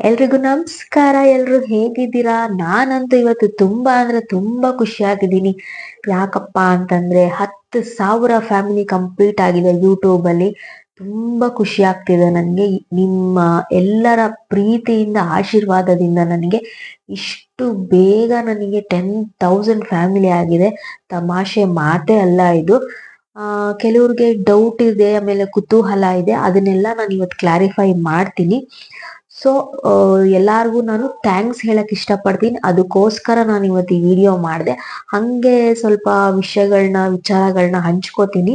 ಎಲ್ರಿಗೂ ನಮಸ್ಕಾರ, ಎಲ್ರು ಹೇಗಿದ್ದೀರಾ? ನಾನಂತೂ ಇವತ್ತು ತುಂಬಾ ಅಂದ್ರೆ ತುಂಬಾ ಖುಷಿಯಾಗಿದ್ದೀನಿ. ಯಾಕಪ್ಪ ಅಂತಂದ್ರೆ ಹತ್ತು ಸಾವಿರ ಫ್ಯಾಮಿಲಿ ಕಂಪ್ಲೀಟ್ ಆಗಿದೆ ಯೂಟ್ಯೂಬ್ ಅಲ್ಲಿ. ತುಂಬಾ ಖುಷಿ ಆಗ್ತಿದೆ ನನಗೆ ನಿಮ್ಮ ಎಲ್ಲರ ಪ್ರೀತಿಯಿಂದ, ಆಶೀರ್ವಾದದಿಂದ ನನಗೆ ಇಷ್ಟು ಬೇಗ ನನಗೆ ಟೆನ್ ತೌಸಂಡ್ ಫ್ಯಾಮಿಲಿ ಆಗಿದೆ. ತಮಾಷೆ ಮಾತೇ ಅಲ್ಲ ಇದು. ಕೆಲವ್ರಿಗೆ ಡೌಟ್ ಇದೆ, ಆಮೇಲೆ ಕುತೂಹಲ ಇದೆ. ಅದನ್ನೆಲ್ಲ ನಾನು ಇವತ್ತು ಕ್ಲಾರಿಫೈ ಮಾಡ್ತೀನಿ. ಸೊ ಎಲ್ಲಾರ್ಗೂ ನಾನು ಥ್ಯಾಂಕ್ಸ್ ಹೇಳಕ್ ಇಷ್ಟಪಡ್ತೀನಿ. ಅದಕ್ಕೋಸ್ಕರ ನಾನು ಇವತ್ತು ಈ ವಿಡಿಯೋ ಮಾಡಿದೆ. ಹಂಗೆ ಸ್ವಲ್ಪ ವಿಷಯಗಳನ್ನ ವಿಚಾರಗಳನ್ನ ಹಂಚ್ಕೋತೀನಿ.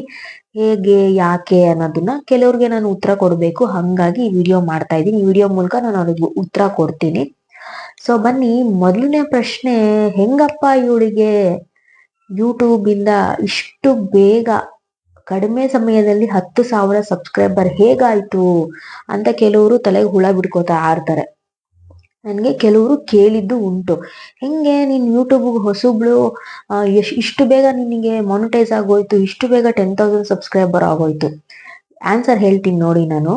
ಹೇಗೆ, ಯಾಕೆ ಅನ್ನೋದನ್ನ ಕೆಲವ್ರಿಗೆ ನಾನು ಉತ್ತರ ಕೊಡಬೇಕು. ಹಂಗಾಗಿ ಈ ವಿಡಿಯೋ ಮಾಡ್ತಾ ಇದ್ದೀನಿ. ಈ ವಿಡಿಯೋ ಮೂಲಕ ನಾನು ಅವ್ರಿಗೆ ಉತ್ತರ ಕೊಡ್ತೀನಿ. ಸೊ ಬನ್ನಿ, ಮೊದಲನೇ ಪ್ರಶ್ನೆ, ಹೆಂಗಪ್ಪ ಇವಳಿಗೆ ಯೂಟ್ಯೂಬ್ ಇಂದ ಇಷ್ಟು ಬೇಗ ಕಡಿಮೆ ಸಮಯದಲ್ಲಿ ಹತ್ತು ಸಾವಿರ ಸಬ್ಸ್ಕ್ರೈಬರ್ ಹೇಗಾಯ್ತು ಅಂತ ಕೆಲವರು ತಲೆಗೆ ಹುಳ ಬಿಡ್ಕೋತಾ ಆಡ್ತಾರೆ. ನನಗೆ ಕೆಲವರು ಕೇಳಿದ್ದು ಉಂಟು. ಹೆಂಗೆ ನೀನು ಯೂಟ್ಯೂಬ್ ಹೊಸಬ್ಳು ಎಷ್ಟು ಇಷ್ಟು ಬೇಗ ನಿನಗೆ ಮಾನಿಟೈಸ್ ಆಗೋಯ್ತು, ಇಷ್ಟು ಬೇಗ ಟೆನ್ ತೌಸಂಡ್ ಸಬ್ಸ್ಕ್ರೈಬರ್ ಆಗೋಯ್ತು? ಆನ್ಸರ್ ಹೇಳ್ತೀನಿ ನೋಡಿ ನಾನು.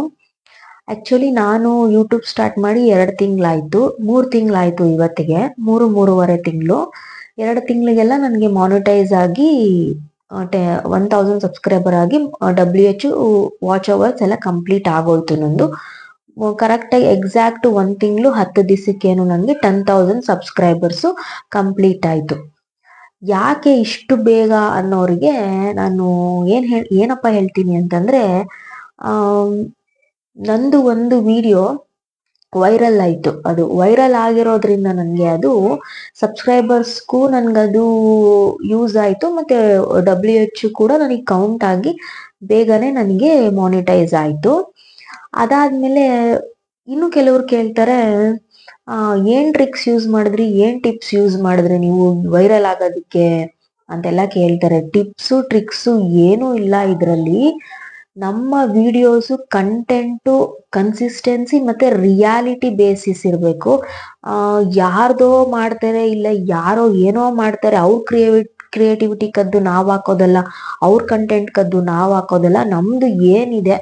ಆ್ಯಕ್ಚುಲಿ ನಾನು ಯೂಟ್ಯೂಬ್ ಸ್ಟಾರ್ಟ್ ಮಾಡಿ ಎರಡು ತಿಂಗಳಾಯಿತು, ಮೂರು ತಿಂಗಳಾಯಿತು ಇವತ್ತಿಗೆ, ಮೂರು, ಮೂರುವರೆ ತಿಂಗಳು. ಎರಡು ತಿಂಗಳಿಗೆಲ್ಲ ನನಗೆ ಮಾನಿಟೈಸ್ ಆಗಿ ಒನ್ ತೌಸಂಡ್ ಸಬ್ಸ್ಕ್ರೈಬರ್ ಆಗಿ ಡಬ್ಲ್ಯೂ ಎಚ್ ವಾಚ್ ಅವರ್ಸ್ ಎಲ್ಲ ಕಂಪ್ಲೀಟ್ ಆಗೋಯ್ತು ನಂದು. ಕರೆಕ್ಟಾಗಿ ಎಕ್ಸಾಕ್ಟ್ ಒಂದ್ ತಿಂಗಳು ಹತ್ತು ದಿವಸಕ್ಕೇನು ನನಗೆ ಟೆನ್ ತೌಸಂಡ್ ಸಬ್ಸ್ಕ್ರೈಬರ್ಸು ಕಂಪ್ಲೀಟ್ ಆಯ್ತು. ಯಾಕೆ ಇಷ್ಟು ಬೇಗ ಅನ್ನೋರಿಗೆ ನಾನು ಏನ್ ಹೇಳಿ ಏನಪ್ಪ ಹೇಳ್ತೀನಿ ಅಂತಂದ್ರೆ ನಂದು ಒಂದು ವಿಡಿಯೋ ವೈರಲ್ ಆಯ್ತು. ಅದು ವೈರಲ್ ಆಗಿರೋದ್ರಿಂದ ನನಗೆ ಅದು ಸಬ್ಸ್ಕ್ರೈಬರ್ಸ್ಗೂ ನನ್ಗದು ಯೂಸ್ ಆಯ್ತು. ಮತ್ತೆ ಡಬ್ಲ್ಯೂ ಎಚ್ ಕೂಡ ನನಗೆ ಕೌಂಟ್ ಆಗಿ ಬೇಗನೆ ನನಗೆ ಮಾನಿಟೈಸ್ ಆಯ್ತು. ಅದಾದ್ಮೇಲೆ ಇನ್ನು ಕೆಲವರು ಕೇಳ್ತಾರೆ ಏನ್ ಟ್ರಿಕ್ಸ್ ಯೂಸ್ ಮಾಡಿದ್ರಿ? ಏನ್ ಟಿಪ್ಸ್ ಯೂಸ್ ಮಾಡಿದ್ರಿ ನೀವು ವೈರಲ್ ಆಗೋದಕ್ಕೆ? ಅಂತೆಲ್ಲ ಕೇಳ್ತಾರೆ. ಟಿಪ್ಸು ಟ್ರಿಕ್ಸು ಏನೂ ಇಲ್ಲ ಇದರಲ್ಲಿ. ನಮ್ಮ ವಿಡಿಯೋಸು ಕಂಟೆಂಟು ಕನ್ಸಿಸ್ಟೆನ್ಸಿ ಮತ್ತೆ ರಿಯಾಲಿಟಿ ಬೇಸಿಸ್ ಇರಬೇಕು. ಯಾರ್ದೋ ಮಾಡ್ತಾರೆ ಇಲ್ಲ ಯಾರೋ ಏನೋ ಮಾಡ್ತಾರೆ, ಅವ್ರ ಕ್ರಿಯೇಟ್ ಕ್ರಿಯೇಟಿವಿಟಿ ಕದ್ದು ನಾವು ಹಾಕೋದಲ್ಲ, ಅವ್ರ ಕಂಟೆಂಟ್ ಕದ್ದು ನಾವು ಹಾಕೋದಲ್ಲ, ನಮ್ದು ಏನಿದೆ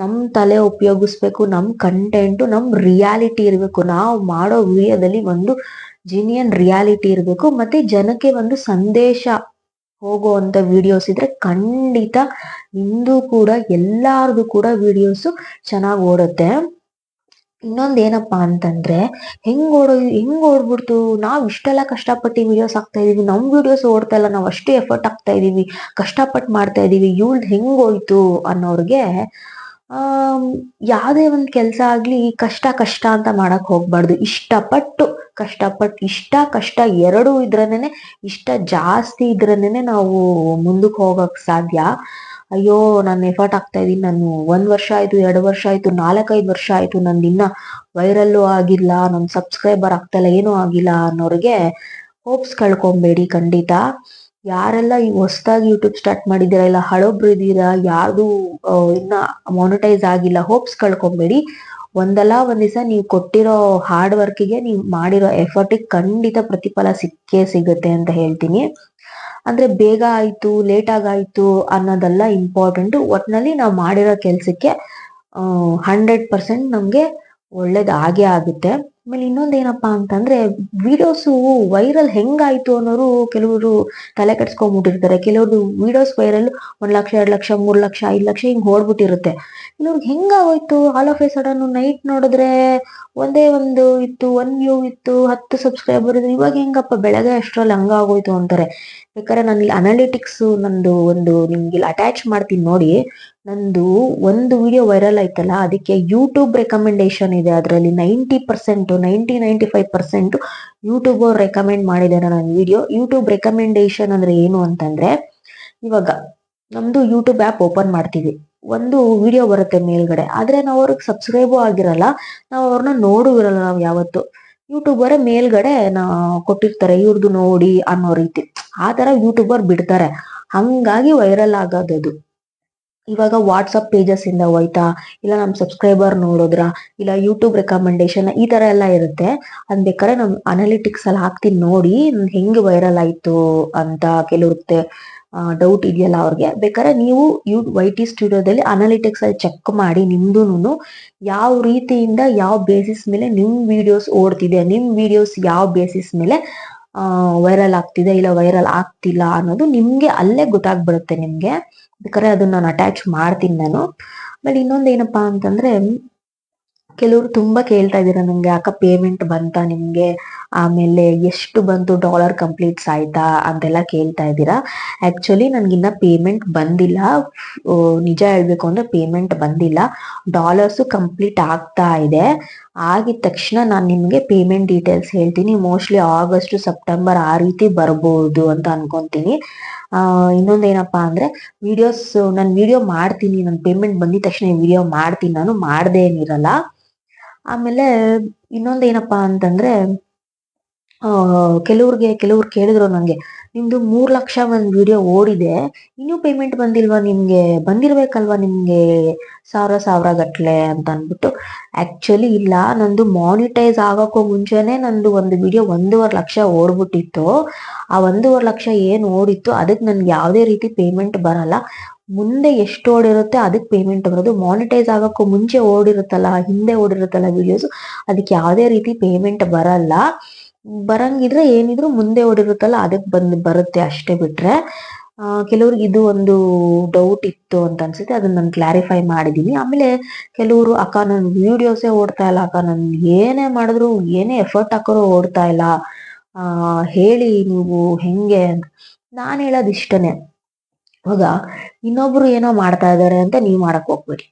ನಮ್ಮ ತಲೆ ಉಪಯೋಗಿಸ್ಬೇಕು ನಮ್ಮ ಕಂಟೆಂಟ್ ನಮ್ಮ ರಿಯಾಲಿಟಿ ಇರಬೇಕು. ನಾವು ಮಾಡೋ ವಿಡಿಯೋದಲ್ಲಿ ಒಂದು ಜಿನಿಯನ್ ರಿಯಾಲಿಟಿ ಇರಬೇಕು, ಮತ್ತೆ ಜನಕ್ಕೆ ಒಂದು ಸಂದೇಶ ಹೋಗುವಂತ ವಿಡಿಯೋಸ್ ಇದ್ರೆ ಖಂಡಿತ ನಿಮ್ದು ಕೂಡ ಎಲ್ಲಾರ್ದು ಕೂಡ ವಿಡಿಯೋಸು ಚೆನ್ನಾಗಿ ಓಡುತ್ತೆ. ಇನ್ನೊಂದು ಏನಪ್ಪ ಅಂತಂದ್ರೆ ಹೆಂಗ್ ಓಡೋ, ಹೆಂಗ್ ಓಡ್ಬಿಡ್ತು? ನಾವ್ ಇಷ್ಟೆಲ್ಲ ಕಷ್ಟಪಟ್ಟು ವಿಡಿಯೋಸ್ ಹಾಕ್ತಾ ಇದೀವಿ. ನಮ್ ವಿಡಿಯೋಸ್ ಓಡ್ತಾ ಇಲ್ಲ. ನಾವ್ ಅಷ್ಟೇ ಎಫರ್ಟ್ ಹಾಕ್ತಾ ಇದೀವಿ. ಕಷ್ಟಪಟ್ಟು ಮಾಡ್ತಾ ಇದೀವಿ. ಇವ್ಳದ್ ಹೆಂಗ್ ಹೋಯ್ತು ಅನ್ನೋರ್ಗೆ ಯಾವ್ದೇ ಒಂದು ಕೆಲಸ ಆಗಲಿ ಕಷ್ಟ ಕಷ್ಟ ಅಂತ ಮಾಡಕ್ ಹೋಗ್ಬಾರ್ದು. ಇಷ್ಟಪಟ್ಟು ಕಷ್ಟಪಟ್ಟು ಇಷ್ಟ ಕಷ್ಟ ಎರಡೂ ಇದ್ರನೇನೆ ಇಷ್ಟ ಜಾಸ್ತಿ ಇದ್ರನೇನೆ ನಾವು ಮುಂದಕ್ಕೆ ಹೋಗಕ್ ಸಾಧ್ಯ. ಅಯ್ಯೋ, ನಾನು ಎಫರ್ಟ್ ಆಗ್ತಾ ಇದ್ದೀನಿ. ನಾನು ಒಂದು ವರ್ಷ ಆಯ್ತು, ಎರಡು ವರ್ಷ ಆಯ್ತು, ನಾಲ್ಕೈದು ವರ್ಷ ಆಯ್ತು. ನಂದು ಇನ್ನ ವೈರಲ್ಲು ಆಗಿಲ್ಲ ನನ್ನ ಸಬ್ಸ್ಕ್ರೈಬರ್ ಆಗ್ತಾ ಇಲ್ಲ, ಏನೂ ಆಗಿಲ್ಲ ಅನ್ನೋರಿಗೆ ಹೋಪ್ಸ್ ಕಳ್ಕೊಂಬೇಡಿ ಖಂಡಿತ. ಯಾರೆಲ್ಲ ಈ ಹೊಸದಾಗಿ ಯೂಟ್ಯೂಬ್ ಸ್ಟಾರ್ಟ್ ಮಾಡಿದ್ದೀರಾ, ಇಲ್ಲ ಹಳೊಬ್ರು ಇದ್ದೀರಾ, ಯಾರ್ದು ಇನ್ನ ಮಾನಿಟೈಸ್ ಆಗಿಲ್ಲ ಹೋಪ್ಸ್ ಕಳ್ಕೊಂಬೇಡಿ. ಒಂದಲ್ಲ ಒಂದ್ ದಿವಸ ನೀವು ಕೊಟ್ಟಿರೋ ಹಾರ್ಡ್ ವರ್ಕಿಗೆ ನೀವು ಮಾಡಿರೋ ಎಫರ್ಟಿಗೆ ಖಂಡಿತ ಪ್ರತಿಫಲ ಸಿಕ್ಕೇ ಸಿಗುತ್ತೆ ಅಂತ ಹೇಳ್ತೀನಿ. ಅಂದ್ರೆ ಬೇಗ ಆಯ್ತು ಲೇಟ್ ಆಗಾಯ್ತು ಅನ್ನೋದೆಲ್ಲ ಇಂಪಾರ್ಟೆಂಟ್ ಒಟ್ನಲ್ಲಿ ನಾವು ಮಾಡಿರೋ ಕೆಲ್ಸಕ್ಕೆ ಹಂಡ್ರೆಡ್ ಪರ್ಸೆಂಟ್ ನಮ್ಗೆ ಒಳ್ಳೇದ್ ಆಗೇ ಆಗುತ್ತೆ. ಆಮೇಲೆ ಇನ್ನೊಂದ್ ಏನಪ್ಪಾ ಅಂತಂದ್ರೆ ವಿಡಿಯೋಸು ವೈರಲ್ ಹೆಂಗಾಯ್ತು ಅನ್ನೋರು ಕೆಲವರು ತಲೆ ಕೆಡ್ಸ್ಕೊಂಡ್ಬಿಟ್ಟಿರ್ತಾರೆ ಕೆಲವರು ವಿಡಿಯೋಸ್ ವೈರಲ್ ಒಂದ್ ಲಕ್ಷ, ಎರಡ್ ಲಕ್ಷ, ಮೂರ್ ಲಕ್ಷ, ಐದ್ ಲಕ್ಷ ಹಿಂಗ್ ಓಡ್ಬಿಟ್ಟಿರುತ್ತೆ ಕೆಲವ್ರಿಗೆ ಹೆಂಗಾಗೋಯ್ತು? All of a sudden night ನೋಡಿದ್ರೆ ಒಂದೇ ಒಂದು ಇತ್ತು, ಒನ್ ವ್ಯೂ ಇತ್ತು, ಹತ್ತು ಸಬ್ಸ್ಕ್ರೈಬರ್ ಇದ್ರು ಇವಾಗ ಹೆಂಗಪ್ಪ ಬೆಳಗ್ಗೆ ಅಷ್ಟ್ರಲ್ಲಿ ಹಂಗಾಗೋಯ್ತು ಅಂತಾರೆ. ಬೇಕಾದ್ರೆ ನಾನು ಇಲ್ಲಿ ಅನಾಲಿಟಿಕ್ಸ್ ನಂದು ಒಂದು ನಿಮ್ಗೆ ಇಲ್ಲಿ ಅಟ್ಯಾಚ್ ಮಾಡ್ತೀನಿ ನೋಡಿ. ನಂದು ಒಂದು ವಿಡಿಯೋ ವೈರಲ್ ಆಯ್ತಲ್ಲ, ಅದಕ್ಕೆ ಯೂಟ್ಯೂಬ್ ರೆಕಮೆಂಡೇಶನ್ ಇದೆ. ಅದರಲ್ಲಿ ninety percent ninety ninety five percent YouTube ಅವ್ರು ರೆಕಮೆಂಡ್ ಮಾಡಿದ್ದಾರೆ ನನ್ನ ವಿಡಿಯೋ ಯೂಟ್ಯೂಬ್ ರೆಕಮೆಂಡೇಶನ್ ಅಂದ್ರೆ ಏನು ಅಂತಂದ್ರೆ, ಇವಾಗ ನಮ್ದು ಯೂಟ್ಯೂಬ್ ಆ್ಯಪ್ ಓಪನ್ ಮಾಡ್ತೀವಿ. ಒಂದು ವಿಡಿಯೋ ಬರುತ್ತೆ ಮೇಲ್ಗಡೆ. ಆದ್ರೆ ನಾವು ಅವ್ರಿಗೆ ಸಬ್ಸ್ಕ್ರೈಬು ಆಗಿರಲ್ಲ. ನಾವು ಅವ್ರನ್ನ ನೋಡು ಇರಲ್ಲ ನಾವು ಯಾವತ್ತು. ಯೂಟ್ಯೂಬರ್ ಮೇಲ್ಗಡೆ ನಾ ಕೊಟ್ಟಿರ್ತಾರೆ ಇವ್ರದ್ದು ನೋಡಿ ಅನ್ನೋ ರೀತಿ. ಆ ತರ ಯೂಟ್ಯೂಬರ್ ಬಿಡ್ತಾರೆ. ಹಂಗಾಗಿ ವೈರಲ್ ಆಗೋದದು. ಇವಾಗ ವಾಟ್ಸಪ್ ಪೇಜಸ್ ಇಂದ ಹೋಯ್ತಾ? ಇಲ್ಲ ನಮ್ ಸಬ್ಸ್ಕ್ರೈಬರ್ ನೋಡಿದ್ರ? ಇಲ್ಲ ಯೂಟ್ಯೂಬ್ ರೆಕಮೆಂಡೇಶನ್ ಈ ತರ ಎಲ್ಲ ಇರುತ್ತೆ. ಅದ್ ಬೇಕಾದ್ರೆ ನಮ್ ಅನಾಲಿಟಿಕ್ಸ್ ಅಲ್ಲಿ ಹಾಕ್ತೀನಿ ನೋಡಿ ಹೆಂಗ್ ವೈರಲ್ ಆಯ್ತು ಅಂತ ಕೆಲವ್ರಿಗೆ ಡೌಟ್ ಇದೆಯಲ್ಲ ಅವ್ರಿಗೆ. ಬೇಕಾದ್ರೆ ನೀವು ಯು ವೈ ಟಿ ಸ್ಟುಡಿಯೋದಲ್ಲಿ ಅನಾಲಿಟಿಕ್ಸ್ ಅಲ್ಲಿ ಚೆಕ್ ಮಾಡಿ ನಿಮ್ದು ಯಾವ ರೀತಿಯಿಂದ, ಯಾವ ಬೇಸಿಸ್ ಮೇಲೆ ನಿಮ್ ವಿಡಿಯೋಸ್ ಓಡ್ತಿದೆ, ನಿಮ್ ವಿಡಿಯೋಸ್ ಯಾವ ಬೇಸಿಸ್ ಮೇಲೆ ವೈರಲ್ ಆಗ್ತಿದೆ ಇಲ್ಲ ವೈರಲ್ ಆಗ್ತಿಲ್ಲ ಅನ್ನೋದು ನಿಮ್ಗೆ ಅಲ್ಲೇ ಗೊತ್ತಾಗ್ಬಿಡುತ್ತೆ ನಿಮ್ಗೆ. ಬೇಕಾದ್ರೆ ಅದನ್ನ ನಾನು ಅಟ್ಯಾಚ್ ಮಾಡ್ತೀನಿ ನಾನು. ಆಮೇಲೆ ಇನ್ನೊಂದು ಏನಪ್ಪಾ ಅಂತಂದ್ರೆ ಕೆಲವರು ತುಂಬಾ ಕೇಳ್ತಾ ಇದ್ದೀರಾ ನಂಗೆ ಅಕ್ಕ ಪೇಮೆಂಟ್ ಬಂತಾ ನಿಮ್ಗೆ? ಆಮೇಲೆ ಎಷ್ಟು ಬಂತು ಡಾಲರ್ ಕಂಪ್ಲೀಟ್ಸ್ ಆಯ್ತಾ ಅಂತೆಲ್ಲ ಕೇಳ್ತಾ ಇದ್ದೀರಾ. ಆಕ್ಚುಲಿ ನನ್ಗಿನ್ನ ಪೇಮೆಂಟ್ ಬಂದಿಲ್ಲ. ನಿಜ ಹೇಳ್ಬೇಕು ಅಂದ್ರೆ ಪೇಮೆಂಟ್ ಬಂದಿಲ್ಲ. ಡಾಲರ್ಸ್ ಕಂಪ್ಲೀಟ್ ಆಗ್ತಾ ಇದೆ. ಆಗಿದ ತಕ್ಷಣ ನಾನು ನಿಮ್ಗೆ ಪೇಮೆಂಟ್ ಡೀಟೇಲ್ಸ್ ಹೇಳ್ತೀನಿ. ಮೋಸ್ಟ್ಲಿ ಆಗಸ್ಟ್ ಸೆಪ್ಟೆಂಬರ್ ಆ ರೀತಿ ಬರ್ಬೋದು ಅಂತ ಅನ್ಕೊಂತೀನಿ. ಇನ್ನೊಂದೇನಪ್ಪಾ ಅಂದ್ರೆ ವಿಡಿಯೋಸ್ ನಾನು ವಿಡಿಯೋ ಮಾಡ್ತೀನಿ. ನನ್ನ ಪೇಮೆಂಟ್ ಬಂದಿದ ತಕ್ಷಣ ವಿಡಿಯೋ ಮಾಡ್ತೀನಿ. ನಾನು ಮಾಡದೇ ಏನಿರಲ್ಲ. ಆಮೇಲೆ ಇನ್ನೊಂದೇನಪ್ಪಾ ಅಂತಂದ್ರೆ, ಆ, ಕೆಲವ್ರಿಗೆ ಕೆಲವ್ರು ಕೇಳಿದ್ರು ನಂಗೆ, ನಿಮ್ದು ಮೂರು ಲಕ್ಷ ಒಂದ್ ವಿಡಿಯೋ ಓಡಿದೆ, ಇನ್ನೂ ಪೇಮೆಂಟ್ ಬಂದಿಲ್ವಾ ನಿಮ್ಗೆ? ಬಂದಿರ್ಬೇಕಲ್ವಾ ನಿಮ್ಗೆ ಸಾವಿರ ಸಾವಿರ ಗಟ್ಟಲೆ ಅಂತ ಅನ್ಬಿಟ್ಟು ಆಕ್ಚುಲಿ ಇಲ್ಲ, ನಂದು ಮಾನಿಟೈಸ್ ಆಗೋಕ್ಕೂ ಮುಂಚೆನೆ ನಂದು ಒಂದು ವಿಡಿಯೋ ಒಂದೂವರೆ ಲಕ್ಷ ಓಡ್ಬಿಟ್ಟಿತ್ತು. ಆ ಒಂದೂವರೆ ಲಕ್ಷ ಏನು ಓಡಿತ್ತು ಅದಕ್ಕೆ ನನ್ಗೆ ಯಾವುದೇ ರೀತಿ ಪೇಮೆಂಟ್ ಬರಲ್ಲ. ಮುಂದೆ ಎಷ್ಟು ಓಡಿರುತ್ತೆ ಅದಕ್ಕೆ ಪೇಮೆಂಟ್ ಬರೋದು. ಮಾನಿಟೈಸ್ ಆಗೋಕ್ಕೂ ಮುಂಚೆ ಓಡಿರುತ್ತಲ್ಲ, ಹಿಂದೆ ಓಡಿರುತ್ತಲ್ಲ ವಿಡಿಯೋಸ್ ಅದಕ್ಕೆ ಯಾವುದೇ ರೀತಿ ಪೇಮೆಂಟ್ ಬರಲ್ಲ. ಬರಂಗಿದ್ರೆ ಏನಿದ್ರು ಮುಂದೆ ಓಡಿರುತ್ತಲ್ಲ, ಅದಕ್ಕೆ ಬಂದು ಬರುತ್ತೆ ಅಷ್ಟೇ ಬಿಟ್ರೆ. ಕೆಲವ್ರಿಗೆ ಇದು ಒಂದು ಡೌಟ್ ಇತ್ತು ಅಂತ ಅನ್ಸುತ್ತೆ, ಅದನ್ನ ನಾನು ಕ್ಲಾರಿಫೈ ಮಾಡಿದೀನಿ. ಆಮೇಲೆ ಕೆಲವರು, ಅಕ್ಕ ನನ್ ವಿಡಿಯೋಸೇ ಓಡ್ತಾ ಇಲ್ಲ, ಅಕ್ಕ ನನ್ ಏನೇ ಮಾಡಿದ್ರು ಏನೇ ಎಫರ್ಟ್ ಹಾಕೋರು ಓಡ್ತಾ ಇಲ್ಲ. ಹೇಳಿ ನೀವು ಹೆಂಗೆ ಹೇಳೋದು ಹೇಳೋದ್ ಇಷ್ಟನೇ. ಇವಾಗ ಇನ್ನೊಬ್ರು ಏನೋ ಮಾಡ್ತಾ ಇದ್ದಾರೆ ಅಂತ ನೀವು ಮಾಡಕ್ ಹೋಗ್ಬೇಡಿ.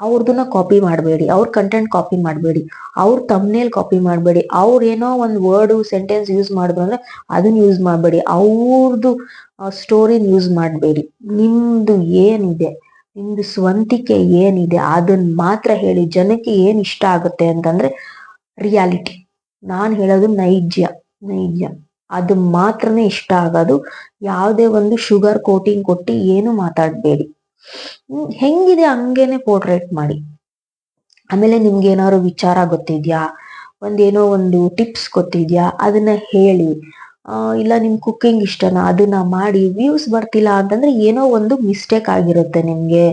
ಅವ್ರದನ್ನ ಕಾಪಿ ಮಾಡಬೇಡಿ, ಅವ್ರ ಕಂಟೆಂಟ್ ಕಾಪಿ ಮಾಡಬೇಡಿ, ಅವ್ರ ತಮ್ನೇಲ್ ಕಾಪಿ ಮಾಡಬೇಡಿ, ಅವ್ರ ಏನೋ ಒಂದ್ ವರ್ಡ್ ಸೆಂಟೆನ್ಸ್ ಯೂಸ್ ಮಾಡಿದ್ರು ಅಂದ್ರೆ ಅದನ್ನ ಯೂಸ್ ಮಾಡಬೇಡಿ ಅವ್ರದ್ದು ಸ್ಟೋರಿನ ಯೂಸ್ ಮಾಡಬೇಡಿ. ನಿಮ್ದು ಏನಿದೆ, ನಿಮ್ದು ಸ್ವಂತಿಕೆ ಏನಿದೆ ಅದನ್ನ ಮಾತ್ರ ಹೇಳಿ ಜನಕ್ಕೆ ಏನ್ ಇಷ್ಟ ಆಗುತ್ತೆ ಅಂತಂದ್ರೆ ರಿಯಾಲಿಟಿ ನಾನು ಹೇಳೋದು ನೈಜ ನೈಜ. ಅದು ಮಾತ್ರನೇ ಇಷ್ಟ ಆಗೋದು. ಯಾವುದೇ ಒಂದು ಶುಗರ್ ಕೋಟಿಂಗ್ ಕೊಟ್ಟು ಏನು ಮಾತಾಡಬೇಡಿ. ಹೆಂಗಿದೆ ಹಂಗೇನೆ ಪೋರ್ಟ್ರೇಟ್ ಮಾಡಿ. ಆಮೇಲೆ ನಿಮ್ಗೆ ಏನಾದ್ರು ವಿಚಾರ ಗೊತ್ತಿದ್ಯಾ? ಒಂದೇನೋ ಒಂದು ಟಿಪ್ಸ್ ಗೊತ್ತಿದ್ಯಾ? ಅದನ್ನ ಹೇಳಿ. ಇಲ್ಲ, ನಿಮ್ ಕುಕ್ಕಿಂಗ್ ಇಷ್ಟನ? ಅದನ್ನ ಮಾಡಿ ವ್ಯೂಸ್ ಬರ್ತಿಲ್ಲ ಅಂತಂದ್ರೆ ಏನೋ ಒಂದು ಮಿಸ್ಟೇಕ್ ಆಗಿರುತ್ತೆ ನಿಮ್ಗೆ.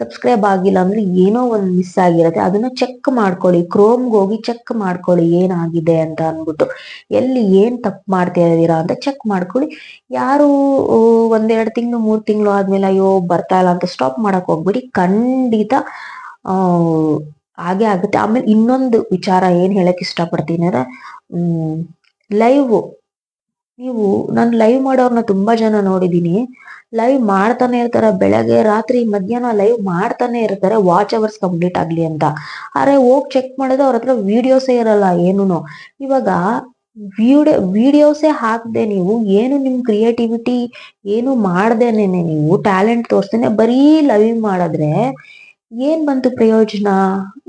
ಸಬ್ಸ್ಕ್ರೈಬ್ ಆಗಿಲ್ಲ ಅಂದ್ರೆ ಏನೋ ಒಂದು ಮಿಸ್ ಆಗಿರುತ್ತೆ. ಅದನ್ನ ಚೆಕ್ ಮಾಡ್ಕೊಳ್ಳಿ. ಕ್ರೋಮ್ಗೆ ಹೋಗಿ ಚೆಕ್ ಮಾಡ್ಕೊಳ್ಳಿ ಏನಾಗಿದೆ ಅಂತ ಅಂದ್ಬಿಟ್ಟು. ಎಲ್ಲಿ ಏನ್ ತಪ್ಪು ಮಾಡ್ತಾ ಇದ್ದೀರಾ ಅಂತ ಚೆಕ್ ಮಾಡ್ಕೊಳ್ಳಿ. ಯಾರು ಒಂದೆರಡು ತಿಂಗಳು, ಮೂರ್ ತಿಂಗಳು ಆದ್ಮೇಲೆ ಅಯ್ಯೋ, ಬರ್ತಾ ಇಲ್ಲ ಅಂತ ಸ್ಟಾಪ್ ಮಾಡಕ್ ಹೋಗ್ಬಿಡಿ. ಖಂಡಿತ ಹಾಗೆ ಆಗುತ್ತೆ. ಆಮೇಲೆ ಇನ್ನೊಂದು ವಿಚಾರ ಏನ್ ಹೇಳಕ್ ಇಷ್ಟಪಡ್ತೀನಿ ಅಂದ್ರೆ ಲೈವ್ ನೀವು, ನಾನು ಲೈವ್ ಮಾಡೋರ್ನ ತುಂಬಾ ಜನ ನೋಡಿದೀನಿ. ಲೈವ್ ಮಾಡ್ತಾನೆ ಇರ್ತಾರೆ. ಬೆಳಗ್ಗೆ, ರಾತ್ರಿ, ಮಧ್ಯಾಹ್ನ ಲೈವ್ ಮಾಡ್ತಾನೆ ಇರ್ತಾರೆ. ವಾಚ್ ಅವರ್ಸ್ ಕಂಪ್ಲೀಟ್ ಆಗ್ಲಿ ಅಂತ. ಆದ್ರೆ ಹೋಗ್ ಚೆಕ್ ಮಾಡಿದ್ರೆ ಅವ್ರ ಹತ್ರ ವಿಡಿಯೋಸೇ ಇರಲ್ಲ ಏನೂ ಇವಾಗ ವಿಡಿಯೋ ವಿಡಿಯೋಸೇ ಹಾಕ್ದೆ ನೀವು, ಏನು ನಿಮ್ ಕ್ರಿಯೇಟಿವಿಟಿ ಏನು ಮಾಡ್ದೇನೆ ನೀವು ಟ್ಯಾಲೆಂಟ್ ತೋರಿಸ್ತೇನೆ ಬರೀ ಲೈವ್ ಮಾಡಿದ್ರೆ ಏನ್ ಬಂತು ಪ್ರಯೋಜನ?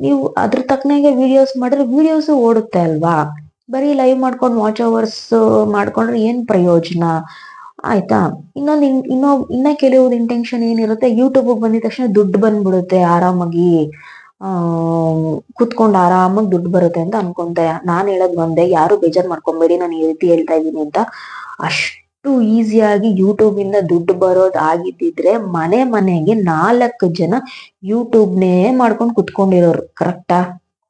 ನೀವು ಅದ್ರ ತಕ್ಕನಾಗೆ ವಿಡಿಯೋಸ್ ಮಾಡಿದ್ರೆ ವಿಡಿಯೋಸ್ ಓಡುತ್ತೆ ಅಲ್ವಾ? ಬರೀ ಲೈವ್ ಮಾಡ್ಕೊಂಡು ವಾಚ್ ಅವರ್ಸ್ ಮಾಡ್ಕೊಂಡ್ರೆ ಏನ್ ಪ್ರಯೋಜನ? ಆಯ್ತಾ? ಇನ್ನೊಂದು ಇನ್ನೊ, ಇನ್ನ ಕೆಲವ್ರ ಇಂಟೆನ್ಷನ್ ಏನಿರುತ್ತೆ? ಯೂಟ್ಯೂಬ್ ಬಂದಿದ ತಕ್ಷಣ ದುಡ್ಡು ಬಂದ್ಬಿಡುತ್ತೆ ಆರಾಮಾಗಿ. ಕುತ್ಕೊಂಡು ಆರಾಮಾಗಿ ದುಡ್ಡು ಬರುತ್ತೆ ಅಂತ ಅನ್ಕೊಂತೆ ನಾನು ಹೇಳೋದು ಬಂದೆ ಯಾರು ಬೇಜಾರ್ ಮಾಡ್ಕೊಂಬೇಡಿ, ನಾನು ಈ ರೀತಿ ಹೇಳ್ತಾ ಇದೀನಿ ಅಂತ. ಅಷ್ಟು ಈಸಿಯಾಗಿ ಯೂಟ್ಯೂಬ್ ಇಂದ ದುಡ್ಡು ಬರೋದು ಆಗಿದ್ದಿದ್ರೆ ಮನೆ ಮನೆಗೆ ನಾಲ್ಕು ಜನ ಯೂಟ್ಯೂಬ್ನೇ ಮಾಡ್ಕೊಂಡು ಕುತ್ಕೊಂಡಿರೋರು. ಕರೆಕ್ಟಾ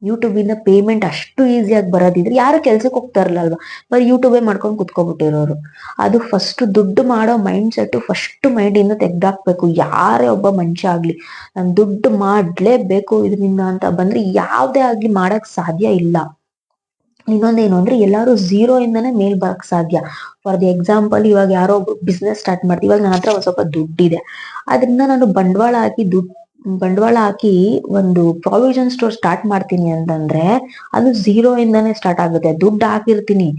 ಯೂಟ್ಯೂಬ್ ಇಂದ ಪೇಮೆಂಟ್ ಅಷ್ಟು ಈಸಿಯಾಗಿ ಬರೋದಿದ್ರೆ ಯಾರು ಕೆಲ್ಸಕ್ಕೆ ಹೋಗ್ತಾ ಇರಲ್ವಾ ಬರೀ ಯೂಟ್ಯೂಬೇ ಮಾಡ್ಕೊಂಡು ಕುತ್ಕೊಬಿಟ್ಟಿರೋರು. ಅದು ಫಸ್ಟ್ ದುಡ್ಡು ಮಾಡೋ ಮೈಂಡ್ ಸೆಟ್ ಫಸ್ಟ್ ಮೈಂಡ್ ಇಂದ ತೆಗ್ದಾಕ್ಬೇಕು. ಯಾರೇ ಒಬ್ಬ ಮನುಷ್ಯ ಆಗ್ಲಿ. ನಾನು ದುಡ್ಡು ಮಾಡ್ಲೇಬೇಕು ಇದರಿಂದ ಅಂತ ಬಂದ್ರೆ ಯಾವ್ದೇ ಆಗ್ಲಿ ಮಾಡಕ್ ಸಾಧ್ಯ ಇಲ್ಲ. ಇನ್ನೊಂದೇನು ಅಂದ್ರೆ ಎಲ್ಲಾರು ಝೀರೋ ಇಂದಾನೆ ಮೇಲ್ ಬರಕ್ ಸಾಧ್ಯ. ಫಾರ್ ದಿ ಎಕ್ಸಾಂಪಲ್ ಇವಾಗ ಯಾರೋ ಬಿಸ್ನೆಸ್ ಸ್ಟಾರ್ಟ್ ಮಾಡ್ತೀವಿ ಇವಾಗ ನನ್ನ ಹತ್ರ ಒಂದ್ ಸ್ವಲ್ಪ ದುಡ್ಡಿದೆ. ಅದರಿಂದ ನಾನು ಬಂಡವಾಳ ಹಾಕಿ ದುಡ್ಡು ಬಂಡವಾಳ ಹಾಕಿ ಒಂದು ಪ್ರಾವಿಷನ್ ಸ್ಟೋರ್ ಸ್ಟಾರ್ಟ್ ಮಾಡ್ತೀನಿ ಅಂತಂದ್ರೆ ಅದು ಝೀರೋ ಇಂದಾನೆ ಸ್ಟಾರ್ಟ್ ಆಗುತ್ತೆ. ದುಡ್ಡು ಹಾಕಿರ್ತೀನಿ.